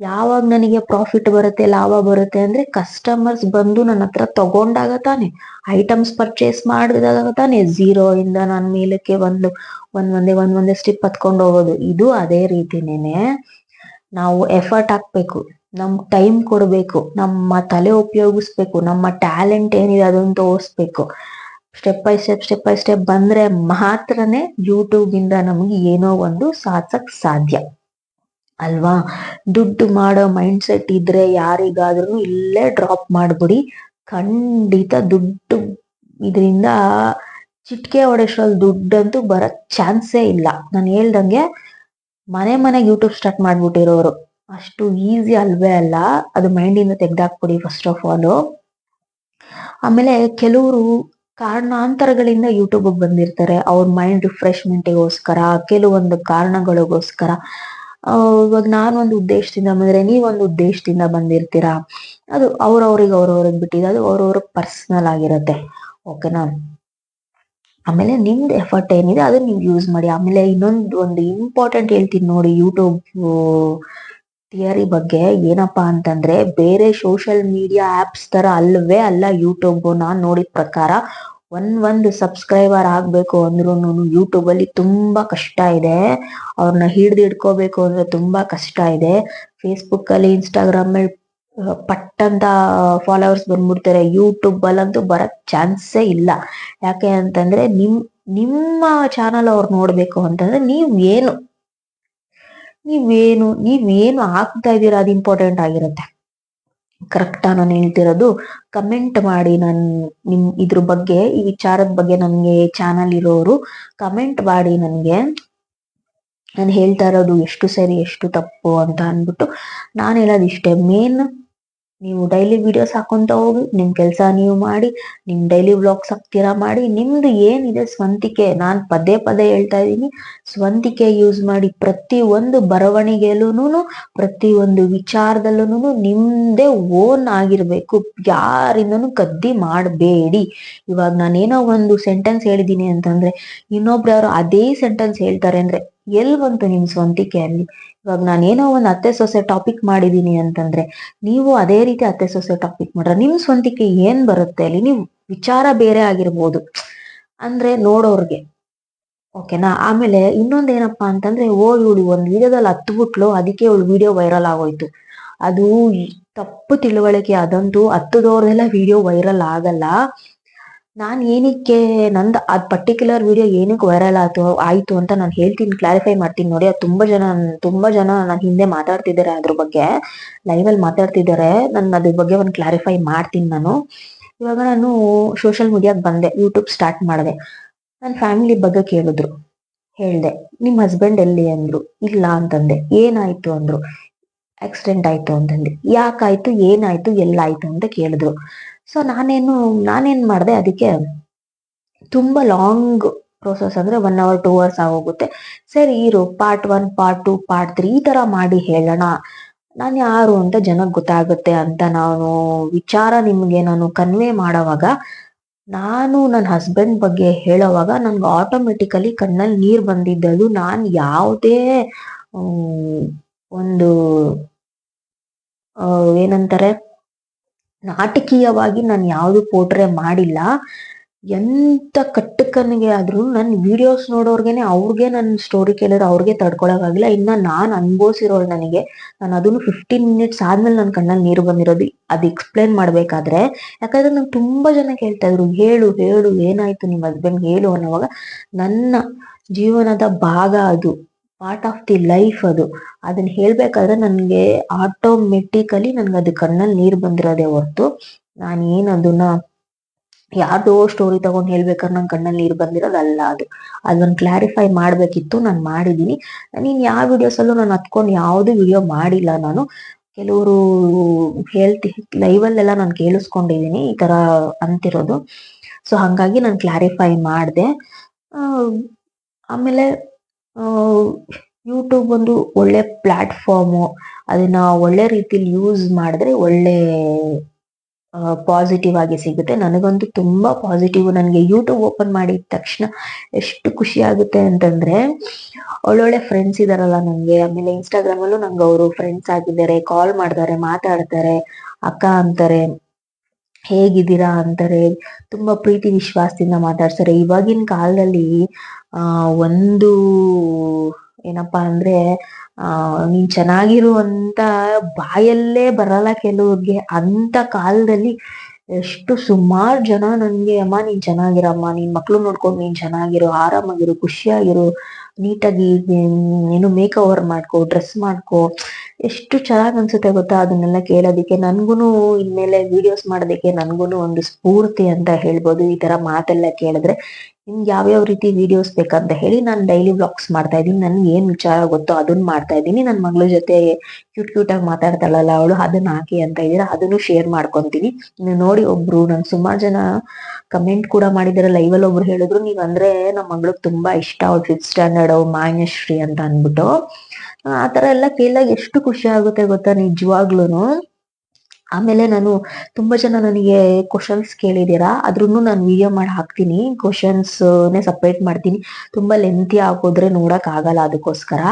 ಯಾವಾಗ ನನಗೆ ಪ್ರಾಫಿಟ್ ಬರುತ್ತೆ, ಲಾಭ ಬರುತ್ತೆ ಅಂದ್ರೆ ಕಸ್ಟಮರ್ಸ್ ಬಂದು ನನ್ನ ಹತ್ರ ತಗೊಂಡಾಗ ತಾನೆ ಐಟಮ್ಸ್ ಪರ್ಚೇಸ್ ಮಾಡಿದಾಗ ತಾನೆ ಝೀರೋ ಇಂದ ನಾನು ಮೇಲಕ್ಕೆ ಒಂದು, ಒಂದ್ ಒಂದೇ ಒಂದ್ ಒಂದೇ ಸ್ಟಿಪ್ ಹತ್ಕೊಂಡು ಹೋಗೋದು. ಇದು ಅದೇ ರೀತಿನೇನೆ ನಾವು ಎಫರ್ಟ್ ಹಾಕ್ಬೇಕು, ನಮ್ ಟೈಮ್ ಕೊಡ್ಬೇಕು, ನಮ್ಮ ತಲೆ ಉಪಯೋಗಿಸ್ಬೇಕು, ನಮ್ಮ ಟ್ಯಾಲೆಂಟ್ ಏನಿದೆ ಅದನ್ನ ತೋರಿಸ್ಬೇಕು. Step by step step by step ಬಂದ್ರೆ ಮಾತ್ರನೇ ಯೂಟ್ಯೂಬ್ ಇಂದ ನಮ್ಗೆ ಏನೋ ಒಂದು ಸಾಧಿಸಕ್ ಸಾಧ್ಯ. ಅಲ್ವಾ? ದುಡ್ಡು ಮಾಡೋ ಮೈಂಡ್ ಸೆಟ್ ಇದ್ರೆ ಯಾರಿಗಾದ್ರೂ ಇಲ್ಲೇ ಡ್ರಾಪ್ ಮಾಡ್ಬಿಡಿ. ಖಂಡಿತ ದುಡ್ಡು ಇದರಿಂದ ಚಿಟ್ಕೆ ಹೊಡೆಷ್ಟ್ರಲ್ಲಿ ದುಡ್ಡಂತೂ ಬರೋ ಚಾನ್ಸೇ ಇಲ್ಲ. ನಾನು ಹೇಳ್ದಂಗೆ ಮನೆ ಮನೆಗೆ ಯೂಟ್ಯೂಬ್ ಸ್ಟಾರ್ಟ್ ಮಾಡ್ಬಿಟ್ಟಿರೋರು. ಅಷ್ಟು ಈಸಿ ಅಲ್ವೇ ಅಲ್ಲ? ಅದು ಮೈಂಡಿಂದ ತೆಗ್ದಾಕ್ಬಿಡಿ ಫಸ್ಟ್ ಆಫ್ ಆಲ್ ಆಮೇಲೆ ಕೆಲವರು ಕಾರಣಾಂತರಗಳಿಂದ ಯೂಟ್ಯೂಬ್ ಬಂದಿರ್ತಾರೆ. ಅವ್ರ ಮೈಂಡ್ ರಿಫ್ರೆಶ್ಮೆಂಟಿಗೋಸ್ಕರ ಕೆಲವೊಂದು ಕಾರಣಗಳಿಗೋಸ್ಕರ. ಇವಾಗ ನಾನೊಂದು ಉದ್ದೇಶದಿಂದ ಬಂದ್ರೆ ನೀವೊಂದು ಉದ್ದೇಶದಿಂದ ಬಂದಿರ್ತೀರಾ? ಅದು ಅವ್ರವ್ರಿಗೆ ಅವ್ರವ್ರಿಗೆ ಬಿಟ್ಟಿದೆ ಅದು ಅವ್ರವ್ರ ಪರ್ಸನಲ್ ಆಗಿರುತ್ತೆ. ಓಕೆನಾ ಆಮೇಲೆ ನಿಮ್ದು ಎಫರ್ಟ್ ಏನಿದೆ, ಅದನ್ನ ನೀವು ಯೂಸ್ ಮಾಡಿ. ಆಮೇಲೆ ಇನ್ನೊಂದು, ಒಂದು ಇಂಪಾರ್ಟೆಂಟ್ ಹೇಳ್ತೀನಿ ನೋಡಿ ಯೂಟ್ಯೂಬ್ ಥಿಯರಿ ಬಗ್ಗೆ ಏನಪ್ಪಾ ಅಂತಂದ್ರೆ ಬೇರೆ ಸೋಷಿಯಲ್ ಮೀಡಿಯಾ ಆಪ್ಸ್ ತರ ಅಲ್ವೇ ಅಲ್ಲ ಯೂಟ್ಯೂಬ್ ನಾನು ನೋಡಿದ ಪ್ರಕಾರ ಒಂದ್ ಒಂದು ಸಬ್ಸ್ಕ್ರೈಬರ್ ಆಗ್ಬೇಕು ಅಂದ್ರೂ ಯೂಟ್ಯೂಬ್ ಅಲ್ಲಿ ತುಂಬಾ ಕಷ್ಟ ಇದೆ. ಅವ್ರನ್ನ ಹಿಡಿದು ಇಟ್ಕೋಬೇಕು ಅಂದ್ರೆ ತುಂಬಾ ಕಷ್ಟ ಇದೆ. ಫೇಸ್ಬುಕ್ ಅಲ್ಲಿ ಇನ್ಸ್ಟಾಗ್ರಾಮ್ ಅಲ್ಲಿ ಪಟ್ಟಂತ ಫಾಲೋವರ್ಸ್ ಬಂದ್ಬಿಡ್ತಾರೆ. ಯೂಟ್ಯೂಬ್ ಅಲ್ಲಂತೂ ಬರಕ್ ಚಾನ್ಸೇ ಇಲ್ಲ. ಯಾಕೆ ಅಂತಂದ್ರೆ ನಿಮ್, ನಿಮ್ಮ ಚಾನಲ್ ಅವ್ರು ನೋಡ್ಬೇಕು ಅಂತಂದ್ರೆ ನೀವ್ ಏನು ನೀವೇನು ನೀವೇನು ಹಾಕ್ತಾ ಇದ್ದೀರಾ? ಅದು ಇಂಪಾರ್ಟೆಂಟ್ ಆಗಿರುತ್ತೆ. ಕರೆಕ್ಟಾ ನಾನು ಹೇಳ್ತಿರೋದು ಕಮೆಂಟ್ ಮಾಡಿ ನನ್, ನಿಮ್ ಇದ್ರ ಬಗ್ಗೆ, ಈ ವಿಚಾರದ ಬಗ್ಗೆ ನನ್ಗೆ ಚಾನಲ್ ಇರೋರು ಕಮೆಂಟ್ ಮಾಡಿ ನನ್ಗೆ. ನಾನು ಹೇಳ್ತಾ ಇರೋದು ಎಷ್ಟು ಸರಿ, ಎಷ್ಟು ತಪ್ಪು ಅಂತ ಅನ್ಬಿಟ್ಟು ನಾನು ಹೇಳೋದು ಇಷ್ಟೇ ಮೇನ್ ನೀವು ಡೈಲಿ ವಿಡಿಯೋಸ್ ಹಾಕೊಂತ ಹೋಗಿ, ನಿಮ್ ಕೆಲಸ ನೀವು ಮಾಡಿ, ನಿಮ್ ಡೈಲಿ ವ್ಲಾಗ್ಸ್ ಹಾಕ್ತೀರಾ ಮಾಡಿ, ನಿಮ್ದು ಏನಿದೆ ಸ್ವಂತಿಕೆ. ನಾನ್ ಪದೇ ಪದೇ ಹೇಳ್ತಾ ಇದ್ದೀನಿ, ಸ್ವಂತಿಕೆ ಯೂಸ್ ಮಾಡಿ ಪ್ರತಿ ಒಂದು ಬರವಣಿಗೆಯಲ್ಲೂ ಪ್ರತಿ ಒಂದು ವಿಚಾರದಲ್ಲೂ ನಿಮ್ದೇ ಓನ್ ಆಗಿರ್ಬೇಕು. ಯಾರಿಂದನು ಕದ್ದಿ ಮಾಡಬೇಡಿ. ಇವಾಗ ನಾನೇನೋ ಒಂದು ಸೆಂಟೆನ್ಸ್ ಹೇಳಿದೀನಿ ಅಂತಂದ್ರೆ, ಇನ್ನೊಬ್ರು ಅದೇ ಸೆಂಟೆನ್ಸ್ ಹೇಳ್ತಾರೆ ಅಂದ್ರೆ ಎಲ್ ಬಂತು ನಿಮ್ ಸ್ವಂತಿಕೆ ಅಲ್ಲಿ. ಇವಾಗ ನಾನೇನೋ ಒಂದು ಅತ್ತೆ ಸೊಸೆ ಟಾಪಿಕ್ ಮಾಡಿದೀನಿ ಅಂತಂದ್ರೆ, ನೀವು ಅದೇ ರೀತಿ ಅತ್ತೆ ಸೊಸೆ ಟಾಪಿಕ್ ಮಾಡ್ರ ನಿಮ್ ಸ್ವಂತಿಕೆ ಏನ್ ಬರುತ್ತೆ ಅಲ್ಲಿ? ನೀವು ವಿಚಾರ ಬೇರೆ ಆಗಿರ್ಬೋದು. ಅಂದ್ರೆ ನೋಡೋರ್ಗೆ. ಓಕೆನಾ? ಆಮೇಲೆ ಇನ್ನೊಂದ್ ಏನಪ್ಪಾ ಅಂತಂದ್ರೆ ಓ ಇವಳು ಒಂದ್ ವಿಡಿಯೋದಲ್ಲಿ ಹತ್ಬಿಟ್ಲು ಅದಕ್ಕೆ ಇವಳು ವಿಡಿಯೋ ವೈರಲ್ ಆಗೋಯ್ತು. ಅದು ತಪ್ಪು ತಿಳುವಳಿಕೆ ಅದಂತೂ ಹತ್ತದವ್ರದೆಲ್ಲ ವಿಡಿಯೋ ವೈರಲ್ ಆಗಲ್ಲ. ನಾನ್ ಏನಕ್ಕೆ, ನಂದು ಅದ್ ಪರ್ಟಿಕ್ಯುಲರ್ ವಿಡಿಯೋ ಏನಕ್ಕೆ ವೈರಲ್ ಆಯ್ತು ಆಯ್ತು ಅಂತ ನಾನು ಹೇಳ್ತೀನಿ ಕ್ಲಾರಿಫೈ ಮಾಡ್ತೀನಿ ನೋಡಿ. ಅದು ತುಂಬಾ ಜನ ತುಂಬಾ ಜನ ನನ್ನ ಹಿಂದೆ ಮಾತಾಡ್ತಿದ್ದಾರೆ ಅದ್ರ ಬಗ್ಗೆ. ಲೈವ್ ಅಲ್ಲಿ ಮಾತಾಡ್ತಿದ್ದಾರೆ. ನಾನು ಅದ್ರ ಬಗ್ಗೆ ಒಂದು ಕ್ಲಾರಿಫೈ ಮಾಡ್ತೀನಿ ನಾನು. ಇವಾಗ ನಾನು ಸೋಷಿಯಲ್ ಮೀಡಿಯಾಗ್ ಬಂದೆ ಯೂಟ್ಯೂಬ್ ಸ್ಟಾರ್ಟ್ ಮಾಡಿದೆ. ನನ್ನ ಫ್ಯಾಮಿಲಿ ಬಗ್ಗೆ ಕೇಳಿದ್ರು, ಹೇಳ್ದೆ. ನಿಮ್ಮ ಹಸ್ಬೆಂಡ್ ಎಲ್ಲಿ? ಅಂದ್ರು. ಇಲ್ಲ ಅಂತಂದೆ. ಏನಾಯ್ತು? ಅಂದ್ರು. ಆಕ್ಸಿಡೆಂಟ್ ಆಯ್ತು ಅಂತಂದೆ. ಯಾಕಾಯ್ತು? ಏನಾಯ್ತು? ಎಲ್ಲಾಯ್ತು ಅಂತ ಕೇಳಿದ್ರು. ಸೊ ನಾನೇನು, ನಾನೇನ್ ಮಾಡಿದೆ, ಅದಕ್ಕೆ ತುಂಬಾ ಲಾಂಗ್ ಪ್ರೋಸೆಸ್ ಅಂದ್ರೆ ಒನ್ ಅವರ್ ಟೂ ಅವರ್ಸ್ ಆಗೋಗುತ್ತೆ. ಸರಿ, ಇರು part one part two part three ಈ ತರ ಮಾಡಿ ಹೇಳೋಣ. ನಾನು ಯಾರು ಅಂತ ಜನಕ್ಕೆ ಗೊತ್ತಾಗುತ್ತೆ ಅಂತ ನಾನು ವಿಚಾರ ನಿಮ್ಗೆ ನಾನು ಕನ್ವೆ ಮಾಡೋವಾಗ, ನಾನು ನನ್ನ ಹಸ್ಬೆಂಡ್ ಬಗ್ಗೆ ಹೇಳೋವಾಗ ನನ್ಗೆ ಆಟೋಮೆಟಿಕಲಿ ಕಣ್ಣಲ್ಲಿ ನೀರ್ ಬಂದಿದ್ದದು ನಾನು ಯಾವುದೇ ಒಂದು ಏನಂತಾರೆ? ನಾಟಕೀಯವಾಗಿ ನಾನು ಯಾವುದು ಪೋಟ್ರೆ ಮಾಡಿಲ್ಲ. ಎಂಥ ಕಟ್ಟಕನಿಗೆ ಆದರೂ ನನ್ನ ವಿಡಿಯೋಸ್ ನೋಡೋರ್ಗೆನೆ ಅವ್ರಿಗೆ ನನ್ನ ಸ್ಟೋರಿ ಕೇಳಿದ್ರೆ ಅವ್ರಿಗೆ ತಡ್ಕೊಳಕ್ಕಾಗಿಲ್ಲ. ಇನ್ನ ನಾನು ಅನ್ಭವಿಸಿರೋಳು ನನಗೆ, ನಾನು ಅದನ್ನು ಫಿಫ್ಟೀನ್ ಮಿನಿಟ್ಸ್ ಆದ್ಮೇಲೆ ನನ್ನ ಕಣ್ಣಲ್ಲಿ ನೀರು ಬಂದಿರೋದು, ಅದು ಎಕ್ಸ್ಪ್ಲೇನ್ ಮಾಡಬೇಕಾದ್ರೆ. ಯಾಕಂದ್ರೆ ನಂಗೆ ತುಂಬಾ ಜನ ಕೇಳ್ತಾ ಇದ್ರು, ಹೇಳು ಹೇಳು, ಏನಾಯ್ತು ನಿಮ್ಮ ಹಸ್ಬೆಂಡ್ ಹೇಳು ಅನ್ನೋವಾಗ ನನ್ನ ಜೀವನದ ಭಾಗ ಅದು. ಪಾರ್ಟ್ ಆಫ್ ದಿ ಲೈಫ್ ಅದು. ಅದನ್ನ ಹೇಳ್ಬೇಕಾದ್ರೆ ನನ್ಗೆ ಆಟೋಮೆಟಿಕಲಿ ನನ್ಗೆ ಅದು ಕಣ್ಣಲ್ಲಿ ನೀರು ಬಂದಿರೋದೇ ಹೊರ್ತು. ನಾನು ಏನ್ ಅದನ್ನ ಯಾರ್ದೋ ಸ್ಟೋರಿ ತಗೊಂಡು ಹೇಳ್ಬೇಕಾದ್ರೆ ನನ್ ಕಣ್ಣಲ್ಲಿ ನೀರ್ ಬಂದಿರೋದಲ್ಲ ಅದು. ಅದನ್ನ ಕ್ಲಾರಿಫೈ ಮಾಡ್ಬೇಕಿತ್ತು, ನಾನು ಮಾಡಿದೀನಿ. ನೀನ್ ಯಾವ ವಿಡಿಯೋಸಲ್ಲೂ ನಾನು ಹತ್ಕೊಂಡು ಯಾವ್ದು ವಿಡಿಯೋ ಮಾಡಿಲ್ಲ ನಾನು. ಕೆಲವರು ಹೇಳ್ತಿ ಲೈವಲ್ಲೆಲ್ಲ ನಾನು ಕೇಳಿಸ್ಕೊಂಡಿದೀನಿ, ಈ ತರ ಅಂತಿರೋದು. ಸೊ ಹಂಗಾಗಿ ನಾನು ಕ್ಲಾರಿಫೈ ಮಾಡಿದೆ. ಆಮೇಲೆ ಯೂಟ್ಯೂಬ್ ಒಂದು ಒಳ್ಳೆ ಪ್ಲಾಟ್ಫಾರ್ಮು ಅದನ್ನ ಒಳ್ಳೆ ರೀತಿಲಿ ಯೂಸ್ ಮಾಡಿದ್ರೆ ಒಳ್ಳೆ ಪಾಸಿಟಿವ್ ಆಗಿ ಸಿಗುತ್ತೆ. ನನಗಂತೂ ತುಂಬಾ ಪಾಸಿಟಿವ್ ನನಗೆ ಯೂಟ್ಯೂಬ್ ಓಪನ್ ಮಾಡಿದ ತಕ್ಷಣ ಎಷ್ಟು ಖುಷಿ ಆಗುತ್ತೆ ಅಂತಂದ್ರೆ, ಒಳ್ಳೊಳ್ಳೆ ಫ್ರೆಂಡ್ಸ್ ಇದಾರಲ್ಲ ನನಗೆ ಆಮೇಲೆ ಇನ್ಸ್ಟಾಗ್ರಾಮ್ ಅಲ್ಲೂ ನಂಗೆ ಅವರು ಫ್ರೆಂಡ್ಸ್ ಆಗಿದ್ದಾರೆ ಕಾಲ್ ಮಾಡ್ತಾರೆ, ಮಾತಾಡ್ತಾರೆ, ಅಕ್ಕ ಅಂತಾರೆ, ಹೇಗಿದ್ದೀರಾ ಅಂತಾರೆ. ತುಂಬಾ ಪ್ರೀತಿ ವಿಶ್ವಾಸದಿಂದ ಮಾತಾಡ್ತಾರೆ. ಇವಾಗಿನ ಕಾಲದಲ್ಲಿ ಆ, ಒಂದು, ಏನಪ್ಪಾ ಅಂದ್ರೆ, ಆ, ನೀನ್ ಚೆನ್ನಾಗಿರುವಂತ ಬಾಯಲ್ಲೇ ಬರಲ್ಲ ಕೆಲವ್ರಿಗೆ. ಅಂತ ಕಾಲದಲ್ಲಿ ಎಷ್ಟು ಸುಮಾರು ಜನ ನನ್ಗೆ ಅಮ್ಮ, ನೀನ್ ಚೆನ್ನಾಗಿರಮ್ಮ ನೀನ್ ಮಕ್ಳು ನೋಡ್ಕೊಂಡು ನೀನ್ ಚೆನ್ನಾಗಿರು, ಆರಾಮಾಗಿರು, ಖುಷಿಯಾಗಿರು, ನೀಟಾಗಿ ಏನು ಮೇಕ್ ಓವರ್ ಮಾಡ್ಕೋ ಡ್ರೆಸ್ ಮಾಡ್ಕೋ. ಎಷ್ಟು ಚೆನ್ನಾಗ್ ಅನ್ಸುತ್ತೆ ಗೊತ್ತಾ? ಅದನ್ನೆಲ್ಲ ಕೇಳೋದಿಕ್ಕೆ ನನ್ಗುನು ಇನ್ಮೇಲೆ ವಿಡಿಯೋಸ್ ಮಾಡೋದಕ್ಕೆ ನನ್ಗುನು ಒಂದು ಸ್ಫೂರ್ತಿ ಅಂತ ಹೇಳ್ಬೋದು. ಈ ತರ ಮಾತೆಲ್ಲ ಕೇಳಿದ್ರೆ ನಿಮ್ಗೆ ಯಾವ್ಯಾವ ರೀತಿ ವಿಡಿಯೋಸ್ ಬೇಕಂತ ಹೇಳಿ ನಾನು ಡೈಲಿ ವ್ಲಾಗ್ಸ್ ಮಾಡ್ತಾ ಇದ್ದೀನಿ. ನನ್ಗೆ ಏನ್ ವಿಚಾರ ಗೊತ್ತೋ ಅದನ್ನ ಮಾಡ್ತಾ ಇದ್ದೀನಿ. ನನ್ನ ಮಗಳ ಜೊತೆ ಕ್ಯೂಟ್ ಕ್ಯೂಟ್ ಆಗಿ ಮಾತಾಡ್ತಾಳಲ್ಲ, ಅವಳು ಅದನ್ನ ಹಾಕಿ ಅಂತ ಇದ್ದೀರಾ ಅದನ್ನು ಶೇರ್ ಮಾಡ್ಕೊಂತೀನಿ. ನೋಡಿ ಒಬ್ರು ನನ್ ಸುಮಾರು ಜನ ಕಮೆಂಟ್ ಕೂಡ ಮಾಡಿದಾರೆ. ಲೈವ್ ಅಲ್ಲಿ ಒಬ್ರು ಹೇಳಿದ್ರು, ನೀವ್ ಅಂದ್ರೆ ನಮ್ಮ ಮಗಳಿಗೆ ತುಂಬಾ ಇಷ್ಟ, ಅವ್ಳು ಫಿಫ್ತ್ ಸ್ಟ್ಯಾಂಡರ್ಡ್ ಮಾನ್ಯಶ್ರೀ ಅಂತ ಅಂದ್ಬಿಟ್ಟು. ಆ ತರ ಎಲ್ಲ ಕೇಳಾಗ ಎಷ್ಟು ಖುಷಿ ಆಗುತ್ತೆ ಗೊತ್ತಾ ನಿಜವಾಗ್ಲೂನು. ಆಮೇಲೆ ನಾನು ತುಂಬಾ ಜನ ನನಗೆ ಕ್ವಶನ್ಸ್ ಕೇಳಿದೀರಾ ಅದ್ರೂ ನಾನು ವಿಡಿಯೋ ಮಾಡಿ ಹಾಕ್ತೀನಿ. ಕ್ವಶನ್ಸ್ ನೇ ಸಪ್ರೇಟ್ ಮಾಡ್ತೀನಿ. ತುಂಬಾ ಲೆಂತಿ ಆಗೋದ್ರೆ ನೋಡಕ್ ಆಗಲ್ಲ ಅದಕ್ಕೋಸ್ಕರ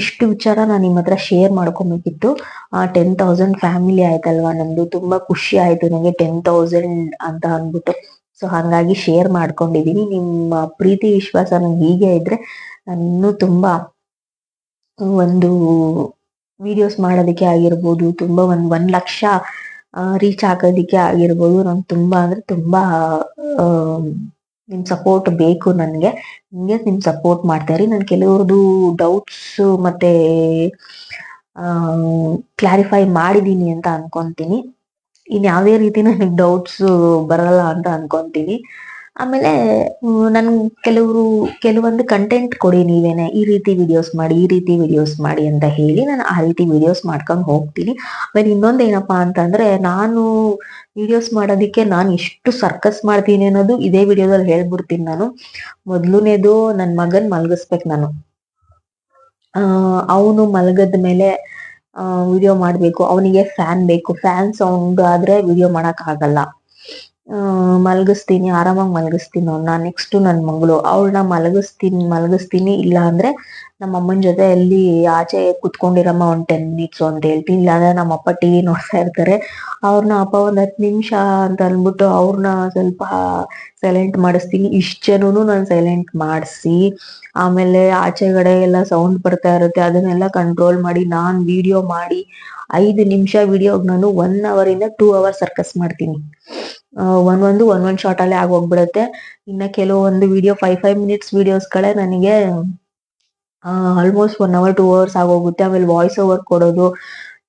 ಇಷ್ಟು ವಿಚಾರ ನಾನು ನಿಮ್ಮ ಹತ್ರ ಶೇರ್ ಮಾಡ್ಕೊಬೇಕಿತ್ತು. ಟೆನ್ ತೌಸಂಡ್ ಫ್ಯಾಮಿಲಿ ಆಯ್ತಲ್ವಾ ನಮ್ದು? ತುಂಬಾ ಖುಷಿ ಆಯ್ತು ನನಗೆ ಟೆನ್ ತೌಸಂಡ್ ಅಂತ ಅಂದ್ಬಿಟ್ಟು. ಸೊ ಹಂಗಾಗಿ ಶೇರ್ ಮಾಡ್ಕೊಂಡಿದೀನಿ. ನಿಮ್ಮ ಪ್ರೀತಿ, ವಿಶ್ವಾಸ ನಂಗೆ ಹೀಗೆ ಇದ್ರೆ ನಾನು ತುಂಬಾ ಒಂದು ವಿಡಿಯೋಸ್ ಮಾಡೋದಕ್ಕೆ ಆಗಿರ್ಬೋದು, ತುಂಬ ಒಂದು ಒಂದು ಲಕ್ಷ ರೀಚ್ ಆಗೋದಿಕ್ಕೆ ಆಗಿರ್ಬೋದು. ನಂಗೆ ತುಂಬಾ ಅಂದ್ರೆ ತುಂಬಾ ನಿಮ್ಮ ನಿಮ್ ಸಪೋರ್ಟ್ ಬೇಕು ನನಗೆ. ಹಿಂಗೆ ನಿಮ್ಮ ಸಪೋರ್ಟ್ ಮಾಡ್ತಾ ಇರಿ. ನಾನು ಕೆಲವ್ರದ್ದು ಡೌಟ್ಸ್ ಮತ್ತೆ ಕ್ಲಾರಿಫೈ ಮಾಡಿದ್ದೀನಿ ಅಂತ ಅನ್ಕೊಂತೀನಿ. ಇನ್ಯಾವುದೇ ರೀತಿ ನನಗೆ ಡೌಟ್ಸು ಬರಲ್ಲ ಅಂತ ಅನ್ಕೊಂತೀನಿ. ಆಮೇಲೆ ನನ್ ಕೆಲವರು, ಕೆಲವೊಂದು ಕಂಟೆಂಟ್ ಕೊಡಿ ನೀವೇನೆ ಈ ರೀತಿ ವಿಡಿಯೋಸ್ ಮಾಡಿ, ಈ ರೀತಿ ವಿಡಿಯೋಸ್ ಮಾಡಿ ಅಂತ ಹೇಳಿ ನಾನು ಆ ರೀತಿ ವಿಡಿಯೋಸ್ ಮಾಡ್ಕೊಂಡು ಹೋಗ್ತೀನಿ. ಆಮೇಲೆ ಇನ್ನೊಂದ್ ಏನಪ್ಪಾ ಅಂತಂದ್ರೆ, ನಾನು ವಿಡಿಯೋಸ್ ಮಾಡೋದಕ್ಕೆ ನಾನು ಎಷ್ಟು ಸರ್ಕಸ್ ಮಾಡ್ತೀನಿ ಅನ್ನೋದು ಇದೇ ವಿಡಿಯೋದಲ್ಲಿ ಹೇಳ್ಬಿಡ್ತೀನಿ ನಾನು. ಮೊದಲನೇದು ನನ್ನ ಮಗನ್ ಮಲಗಿಸ್ಬೇಕು ನಾನು. ಅವನು ಮಲಗದ ಮೇಲೆ ವಿಡಿಯೋ ಮಾಡಬೇಕು. ಅವನಿಗೆ ಫ್ಯಾನ್ ಬೇಕು. ಫ್ಯಾನ್ ಸೌಂಡ್ ಆದ್ರೆ ವಿಡಿಯೋ ಮಾಡಕ್ ಆಗಲ್ಲ. ಮಲಗಿಸ್ತೀನಿ, ಆರಾಮಾಗಿ ಮಲಗಿಸ್ತೀನಿ ಅವ್ನ. ನೆಕ್ಸ್ಟ್ ನನ್ನ ಮಗಳು. ಅವಳನ್ನ ಮಲಗಿಸ್ತೀನಿ ಮಲಗಿಸ್ತೀನಿ ಇಲ್ಲ ಅಂದ್ರೆ ನಮ್ಮ ಅಮ್ಮನ ಜೊತೆ ಅಲ್ಲಿ ಆಚೆ ಕುತ್ಕೊಂಡಿರಮ್ಮ ಒಂದ್ ಟೆನ್ ಮಿನಿಟ್ಸ್ ಅಂತ ಹೇಳ್ತೀನಿ ಇಲ್ಲಾಂದ್ರೆ ನಮ್ಮ ಅಪ್ಪ ಟಿವಿ ನೋಡ್ತಾ ಇರ್ತಾರೆ. ಅವ್ರನ್ನ ಅಪ್ಪ ಒಂದ್ ಹತ್ತು ನಿಮಿಷ ಅಂತ ಅಂದ್ಬಿಟ್ಟು ಅವ್ರನ್ನ ಸ್ವಲ್ಪ ಸೈಲೆಂಟ್ ಮಾಡಿಸ್ತೀನಿ. ಇಷ್ಟ ಜನನು ನಾನು ಸೈಲೆಂಟ್ ಮಾಡಿಸಿ, ಆಮೇಲೆ ಆಚೆಗಡೆ ಎಲ್ಲ ಸೌಂಡ್ ಬರ್ತಾ ಇರುತ್ತೆ. ಅದನ್ನೆಲ್ಲ ಕಂಟ್ರೋಲ್ ಮಾಡಿ, ನಾನು ವಿಡಿಯೋ ಮಾಡಿ, ಐದು ನಿಮಿಷ ವಿಡಿಯೋಗೆ ನಾನು ಒನ್ ಅವರ್ ಇಂದ ಟೂ ಅವರ್ ಸರ್ಕಸ್ ಮಾಡ್ತೀನಿ. ಒಂದೊಂದು ಒಂದೊಂದು ಶಾರ್ಟ್ ಅಲ್ಲೇ ಆಗೋಗ್ಬಿಡುತ್ತೆ ಇನ್ನ ಕೆಲವೊಂದು video five five minutes videos ಗಳೇ ನನಗೆ almost one hour two hours ಆಗೋಗುತ್ತೆ ಆಮೇಲೆ ವಾಯ್ಸ್ ಓವರ್ ಕೊಡೋದು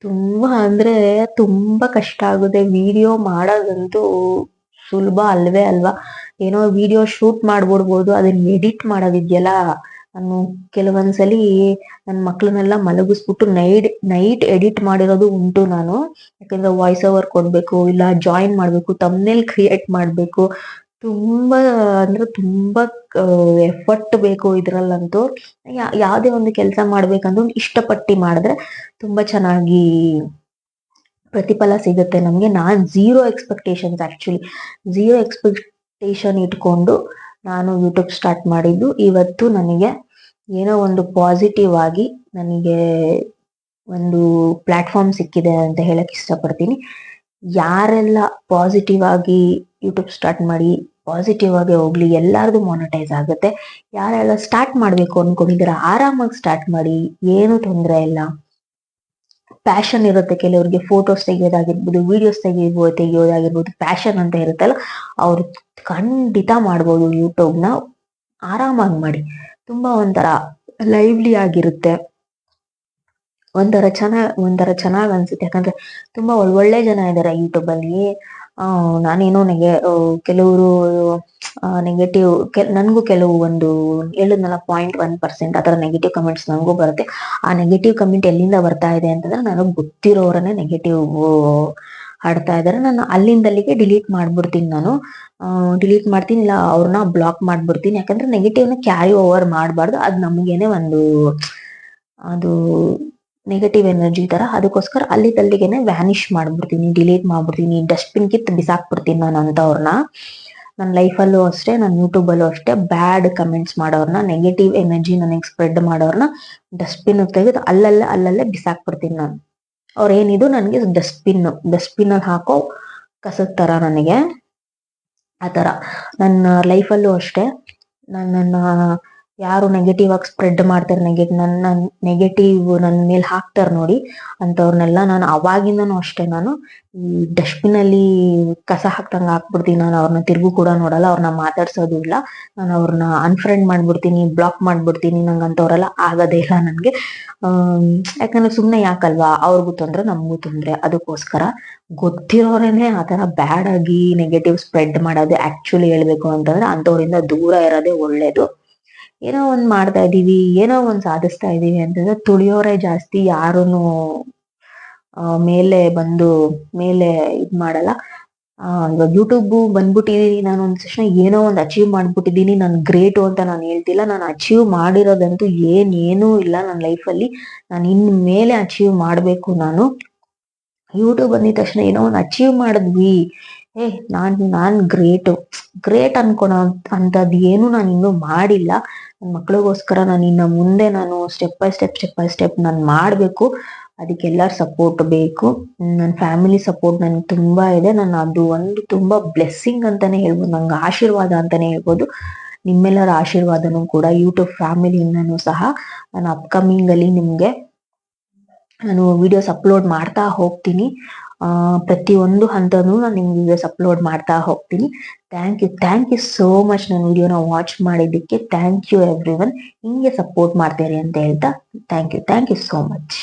ತುಂಬಾ ಅಂದ್ರೆ ತುಂಬಾ ಕಷ್ಟ ಆಗುತ್ತೆ. ವಿಡಿಯೋ ಮಾಡೋದಂತೂ ಸುಲಭ ಅಲ್ವೇ ಅಲ್ವಾ? ಏನೋ ವಿಡಿಯೋ ಶೂಟ್ ಮಾಡ್ಬಿಡ್ಬೋದು, ಅದನ್ನ ಎಡಿಟ್ ಮಾಡೋದಿದ್ಯಲ್ಲ? ನಾನು ಕೆಲವೊಂದ್ಸಲಿ ನನ್ನ ಮಕ್ಕಳನ್ನೆಲ್ಲ ಮಲಗಿಸ್ಬಿಟ್ಟು ನೈಟ್ ನೈಟ್ ಎಡಿಟ್ ಮಾಡಿರೋದು ಉಂಟು ನಾನು. ಯಾಕಂದ್ರೆ ವಾಯ್ಸ್ ಓವರ್ ಕೊಡ್ಬೇಕು, ಇಲ್ಲ ಜಾಯಿನ್ ಮಾಡ್ಬೇಕು ತಮ್ಮನೇಲ್ ಕ್ರಿಯೇಟ್ ಮಾಡ್ಬೇಕು. ತುಂಬಾ, ಅಂದ್ರೆ ತುಂಬಾ ಎಫರ್ಟ್ ಬೇಕು ಇದ್ರಲ್ಲಂತೂ. ಯಾವುದೇ ಒಂದು ಕೆಲಸ ಮಾಡ್ಬೇಕಂದ್ರೂ ಇಷ್ಟಪಟ್ಟಿ ಮಾಡಿದ್ರೆ ತುಂಬಾ ಚೆನ್ನಾಗಿ ಪ್ರತಿಫಲ ಸಿಗುತ್ತೆ ನಮ್ಗೆ. ನಾನ್ zero expectations actually zero expectation ಇಟ್ಕೊಂಡು ನಾನು ಯೂಟ್ಯೂಬ್ ಸ್ಟಾರ್ಟ್ ಮಾಡಿದ್ದು. ಇವತ್ತು ನನಗೆ ಏನೋ ಒಂದು ಪಾಸಿಟಿವ್ ಆಗಿ ನನಗೆ ಒಂದು ಪ್ಲಾಟ್ಫಾರ್ಮ್ ಸಿಕ್ಕಿದೆ ಅಂತ ಹೇಳಕ್ ಇಷ್ಟಪಡ್ತೀನಿ. ಯಾರೆಲ್ಲ ಪಾಸಿಟಿವ್ ಆಗಿ ಯೂಟ್ಯೂಬ್ ಸ್ಟಾರ್ಟ್ ಮಾಡಿ ಪಾಸಿಟಿವ್ ಆಗಿ ಹೋಗ್ಲಿ, ಎಲ್ಲಾರ್ದು ಮಾನಿಟೈಸ್ ಆಗುತ್ತೆ. ಯಾರೆಲ್ಲ ಸ್ಟಾರ್ಟ್ ಮಾಡ್ಬೇಕು ಅನ್ಕೊಂಡಿದ್ರೆ ಆರಾಮಾಗಿ ಸ್ಟಾರ್ಟ್ ಮಾಡಿ, ಏನು ತೊಂದರೆ ಇಲ್ಲ. ಪ್ಯಾಷನ್ ಇರುತ್ತೆ ಕೆಲವರಿಗೆ ಫೋಟೋಸ್ ತೆಗಿಯೋದಾಗಿರ್ಬೋದು ವಿಡಿಯೋಸ್ ತೆಗಿಯೋ, ತೆಗಿಯೋದಾಗಿರ್ಬೋದು ಪ್ಯಾಷನ್ ಅಂತ ಇರುತ್ತಲ್ಲ, ಅವ್ರು ಖಂಡಿತ ಮಾಡ್ಬೋದು ಯೂಟ್ಯೂಬ್ನ ಆರಾಮಾಗಿ ಮಾಡಿ. ತುಂಬಾ ಒಂಥರ ಲೈವ್ಲಿ ಆಗಿರುತ್ತೆ. ಒಂಥರ ಚೆನ್ನಾಗಿ, ಒಂಥರ ಚೆನ್ನಾಗ್ ಅನ್ಸುತ್ತೆ. ಯಾಕಂದ್ರೆ ತುಂಬಾ ಒಳ್ಳೊಳ್ಳೆ ಜನ ಇದ್ದಾರೆ ಯೂಟ್ಯೂಬ್ ಅಲ್ಲಿ. ಆ, ನಾನೇನೋ ನನಗೆ ಕೆಲವರು ನೆಗೆಟಿವ್ ನನಗೂ ಕೆಲವು ಒಂದು ಹೇಳಿದ್ನಲ್ಲ ಪಾಯಿಂಟ್ ಒನ್ ಪರ್ಸೆಂಟ್ ಆತರ ನೆಗೆಟಿವ್ ಕಮೆಂಟ್ಸ್ ನನಗೂ ಬರುತ್ತೆ. ಆ ನೆಗೆಟಿವ್ ಕಮೆಂಟ್ ಎಲ್ಲಿಂದ ಬರ್ತಾ ಇದೆ ಅಂತಂದ್ರೆ, ನನಗೆ ಗೊತ್ತಿರೋರನ್ನೇ ನೆಗೆಟಿವ್ ಆಡ್ತಾ ಇದಾರೆ ನಾನು ಅಲ್ಲಿಂದ ಅಲ್ಲಿಗೆ ಡಿಲೀಟ್ ಮಾಡ್ಬಿಡ್ತೀನಿ ನಾನು. ಡಿಲೀಟ್ ಮಾಡ್ತೀನಿ, ಇಲ್ಲ ಅವ್ರನ್ನ ಬ್ಲಾಕ್ ಮಾಡ್ಬಿಡ್ತೀನಿ. ಯಾಕಂದ್ರೆ ನೆಗೆಟಿವ್ನ ಕ್ಯಾರಿ ಓವರ್ ಮಾಡಬಾರ್ದು. ಅದು ನಮಗೇನೆ ಒಂದು, ಅದು ನೆಗೆಟಿವ್ ಎನರ್ಜಿ ತರ, ಅದಕ್ಕೋಸ್ಕರ ಅಲ್ಲಿ ತಲ್ಲಿಗೆನೆ ವ್ಯಾನಿಶ್ ಮಾಡ್ಬಿಡ್ತೀನಿ ಡಿಲೀಟ್ ಮಾಡ್ಬಿಡ್ತೀನಿ ಡಸ್ಟ್ಬಿನ್ ಕಿತ್ ಬಿಸಾಕ್ಬಿಡ್ತೀನಿ ನಾನು ಅಂತವ್ರನ್ನ ನನ್ನ ಲೈಫಲ್ಲೂ ಅಷ್ಟೇ ನನ್ನ ಯೂಟ್ಯೂಬಲ್ಲೂ ಅಷ್ಟೇ ಬ್ಯಾಡ್ ಕಮೆಂಟ್ಸ್ ಮಾಡೋರ್ನ ನೆಗೆಟಿವ್ ಎನರ್ಜಿ ನನಗೆ ಸ್ಪ್ರೆಡ್ ಮಾಡೋರ್ನ ಡಸ್ಟ್ಬಿನ್ ತೆಗೆದು ಅಲ್ಲಲ್ಲೇ ಅಲ್ಲಲ್ಲೇ ಬಿಸಾಕ್ಬಿಡ್ತೀನಿ ನಾನು. ಅವ್ರ ಏನಿದು ನನಗೆ ಡಸ್ಟ್ಬಿನ್ ಡಸ್ಟ್ಬಿನ್ನಲ್ಲಿ ಹಾಕೋ ಕಸದ ಥರ ನನಗೆ. ಆ ಥರ ನನ್ನ ಲೈಫಲ್ಲೂ ಅಷ್ಟೇ ನನ್ನ ಯಾರು ನೆಗೆಟಿವ್ ಆಗಿ ಸ್ಪ್ರೆಡ್ ಮಾಡ್ತಾರೆ ನೆಗೆಟಿವ್ ನನ್ನ ನೆಗೆಟಿವ್ ನನ್ನ ಮೇಲೆ ಹಾಕ್ತಾರೆ ನೋಡಿ ಅಂತವ್ರನ್ನೆಲ್ಲ ನಾನು ಅವಾಗಿಂದನು ಅಷ್ಟೇ ನಾನು ಈ ಡಸ್ಟ್ಬಿನ್ ಅಲ್ಲಿ ಕಸ ಹಾಕ್ದಂಗೆ ಹಾಕ್ಬಿಡ್ತೀನಿ ನಾನು ಅವ್ರನ್ನ ತಿರುಗು ಕೂಡ ನೋಡಲ್ಲ ಅವ್ರನ್ನ ಮಾತಾಡ್ಸೋದು ಇಲ್ಲ. ನಾನು ಅವ್ರನ್ನ ಅನ್ಫ್ರೆಂಡ್ ಮಾಡ್ಬಿಡ್ತೀನಿ ಬ್ಲಾಕ್ ಮಾಡ್ಬಿಡ್ತೀನಿ ನಂಗೆ ಅಂಥವ್ರೆಲ್ಲ ಆಗೋದೇ ಇಲ್ಲ ನನಗೆ. ಯಾಕಂದ್ರೆ ಸುಮ್ಮನೆ ಯಾಕಲ್ವಾ? ಅವ್ರಿಗೂ ತೊಂದರೆ, ನಮಗೂ ತೊಂದರೆ. ಅದಕ್ಕೋಸ್ಕರ ಗೊತ್ತಿರೋರೇನೆ ಆ ಥರ ಬ್ಯಾಡ್ ಆಗಿ ನೆಗೆಟಿವ್ ಸ್ಪ್ರೆಡ್ ಮಾಡೋದು ಆಕ್ಚುಲಿ ಹೇಳ್ಬೇಕು ಅಂತಂದ್ರೆ ಅಂಥವ್ರಿಂದ ದೂರ ಇರೋದೇ ಒಳ್ಳೇದು. ಏನೋ ಒಂದ್ ಮಾಡ್ತಾ ಇದೀವಿ, ಏನೋ ಒಂದ್ ಸಾಧಿಸ್ತಾ ಇದೀವಿ ಅಂತಂದ್ರೆ ತುಳಿಯೋರೆ ಜಾಸ್ತಿ, ಯಾರುನು ಮೇಲೆ ಬಂದು ಮೇಲೆ ಇದ್ ಮಾಡಲ್ಲ. ಇವಾಗ ಯೂಟ್ಯೂಬ್ ಬಂದ್ಬಿಟ್ಟಿದೀನಿ, ನಾನು ಒಂದ್ ತಕ್ಷಣ ಏನೋ ಒಂದ್ ಅಚೀವ್ ಮಾಡ್ಬಿಟ್ಟಿದೀನಿ, ನಾನು ಗ್ರೇಟು ಅಂತ ನಾನು ಹೇಳ್ತಿಲ್ಲ, ನಾನು ಅಚೀವ್ ಮಾಡಿರೋದಂತೂ ಏನ್, ಏನೂ ಇಲ್ಲ ನನ್ನ ಲೈಫಲ್ಲಿ ನಾನು ಇನ್ ಮೇಲೆ ಅಚೀವ್ ಮಾಡ್ಬೇಕು ನಾನು. ಯೂಟ್ಯೂಬ್ ಬಂದಿದ ತಕ್ಷಣ ಏನೋ ಒಂದ್ ಅಚೀವ್ ಮಾಡಿದ್ವಿ ಏ, ನಾನ್ ನಾನ್ ಗ್ರೇಟ್. ಗ್ರೇಟ್ ಅನ್ಕೊಳ ಅಂತದ್ ಏನು ನಾನು ಇನ್ನೂ ಮಾಡಿಲ್ಲ. ನನ್ನ ಮಕ್ಳಿಗೋಸ್ಕರ ನಾನು ಇನ್ನ ಮುಂದೆ ನಾನು step by step step by step ನಾನು ಮಾಡಬೇಕು. ಅದಕ್ಕೆ ಎಲ್ಲರ ಸಪೋರ್ಟ್ ಬೇಕು. ನನ್ನ ಫ್ಯಾಮಿಲಿ ಸಪೋರ್ಟ್ ನನ್ಗೆ ತುಂಬಾ ಇದೆ. ನಾನು ಅದು ಒಂದು ತುಂಬಾ ಬ್ಲೆಸ್ಸಿಂಗ್ ಅಂತಾನೆ ಹೇಳ್ಬೋದು. ನಂಗೆ ಆಶೀರ್ವಾದ ಅಂತಾನೆ ಹೇಳ್ಬೋದು. ನಿಮ್ಮೆಲ್ಲರ ಆಶೀರ್ವಾದನೂ ಕೂಡ ಯೂಟ್ಯೂಬ್ ಫ್ಯಾಮಿಲಿಯಿಂದನೂ ಸಹ. ನಾನು ಅಪ್ಕಮಿಂಗ್ ಅಲ್ಲಿ ನಿಮ್ಗೆ ನಾನು ವಿಡಿಯೋಸ್ ಅಪ್ಲೋಡ್ ಮಾಡ್ತಾ ಹೋಗ್ತೀನಿ. ಆ, ಪ್ರತಿಯೊಂದು ಹಂತನೂ ನಾನು ನಿಮ್ಗೆ ವಿಡಿಯೋಸ್ ಅಪ್ಲೋಡ್ ಮಾಡ್ತಾ ಹೋಗ್ತೀನಿ. Thank you thank you so much ನನ್ನ ವಿಡಿಯೋನ ವಾಚ್ ಮಾಡಿದ್ದಕ್ಕೆ. ಥ್ಯಾಂಕ್ ಯು ಎವ್ರಿ ಒನ್ ಹಿಂಗೆ ಸಪೋರ್ಟ್ ಮಾಡ್ತೀರಿ ಅಂತ ಹೇಳ್ತಾ thank you thank you so much